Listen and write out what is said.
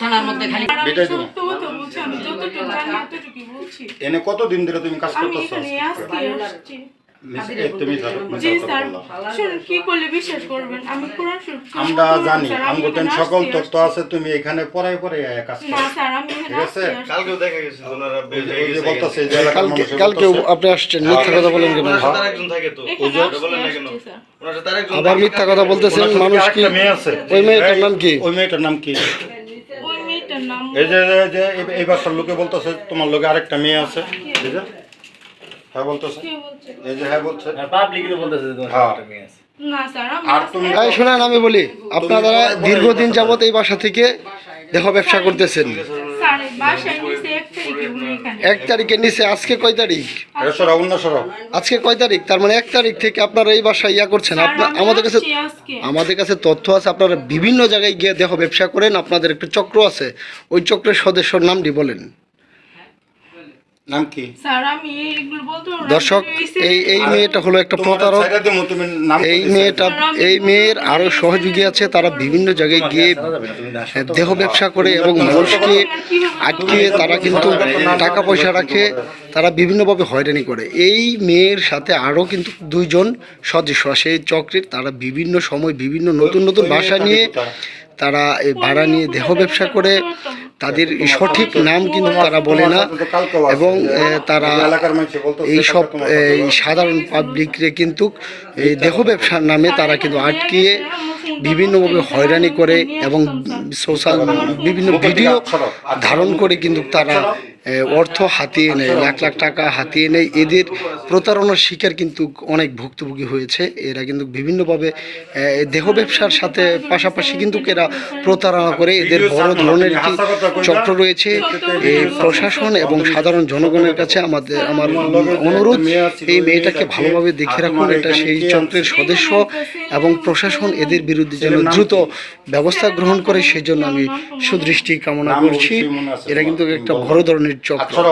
থানার মধ্যে খালি। এটাই তো। এনে কতদিন ধরে তুমি কাজ করতেছো? আমরা জানি সকল তথ্য আছে তুমি এখানে কাজ কালকে আপনি আসছেন মিথ্যা কথা বলেন কেন? আবার মিথ্যা কথা বলতেছেন মানুষ কি? মেয়ে ওই মেয়েটার নাম কি? ওই মেয়েটার নাম কি? এই যে যে- যে এই- লোকে বলতেছে তোমার লোকে আরেকটা মেয়ে আছে। এই যে। হ্যাঁ বলতেছে। এই যে হ্যাঁ বলছে। বলতেছে তোমার হ্যাঁ। মেয়ে আছে। আর শোনেন আমি বলি আপনারা দীর্ঘদিন যাবত এই বাসা থেকে দেখো ব্যবসা করতেছেন। নিচে এক তারিখে উনি এখানে। এক তারিখের নিচে আজকে কয় তারিখ? আজকে কয় তারিখ? তার মানে এক তারিখ থেকে আপনারা এই বাসায় ইয়া করছেন। আপনার আমাদের কাছে আমাদের কাছে তথ্য আছে আপনারা বিভিন্ন জায়গায় গিয়ে দেহ ব্যবসা করেন আপনাদের একটা চক্র আছে। ওই চক্রের সদস্যর নামটি বলেন। নাম কি? স্যার আমি এইগুলো বলতে দর্শক এই এই মেয়েটা হলো একটা প্রতারক। এই মেয়েটা এই মেয়ের আরও সহযোগী আছে তারা বিভিন্ন জায়গায় গিয়ে দেহ ব্যবসা করে এবং মানুষকে আটকিয়ে তারা কিন্তু টাকা পয়সা রাখে তারা বিভিন্নভাবে হয়রানি করে। এই মেয়ের সাথে আরও কিন্তু দুইজন সদস্য আছে এই চক্রের তারা বিভিন্ন সময় বিভিন্ন নতুন নতুন ভাষা নিয়ে তারা এই ভাড়া নিয়ে দেহ ব্যবসা করে তাদের সঠিক নাম কিন্তু তারা বলে না এবং তারা এই সব এই সাধারণ পাবলিকরে কিন্তু এই দেহ ব্যবসার নামে তারা কিন্তু আটকিয়ে বিভিন্নভাবে হয়রানি করে এবং সোশ্যাল বিভিন্ন ভিডিও ধারণ করে কিন্তু তারা অর্থ হাতিয়ে নেয় লাখ লাখ টাকা হাতিয়ে নেয়। এদের প্রতারণার শিকার কিন্তু অনেক ভুক্তভোগী হয়েছে। এরা কিন্তু বিভিন্নভাবে দেহ ব্যবসার সাথে পাশাপাশি কিন্তু এরা প্রতারণা করে। এদের বড় ধরনের একটি চক্র রয়েছে। এই প্রশাসন এবং সাধারণ জনগণের কাছে আমাদের আমার অনুরোধ এই মেয়েটাকে ভালোভাবে দেখে রাখুন। এটা সেই চক্রের সদস্য এবং প্রশাসন এদের বিরুদ্ধে যেন দ্রুত ব্যবস্থা গ্রহণ করে সেজন্য আমি সুদৃষ্টি কামনা করছি। এটা কিন্তু একটা বড় ধরনের চক্র। আচ্ছা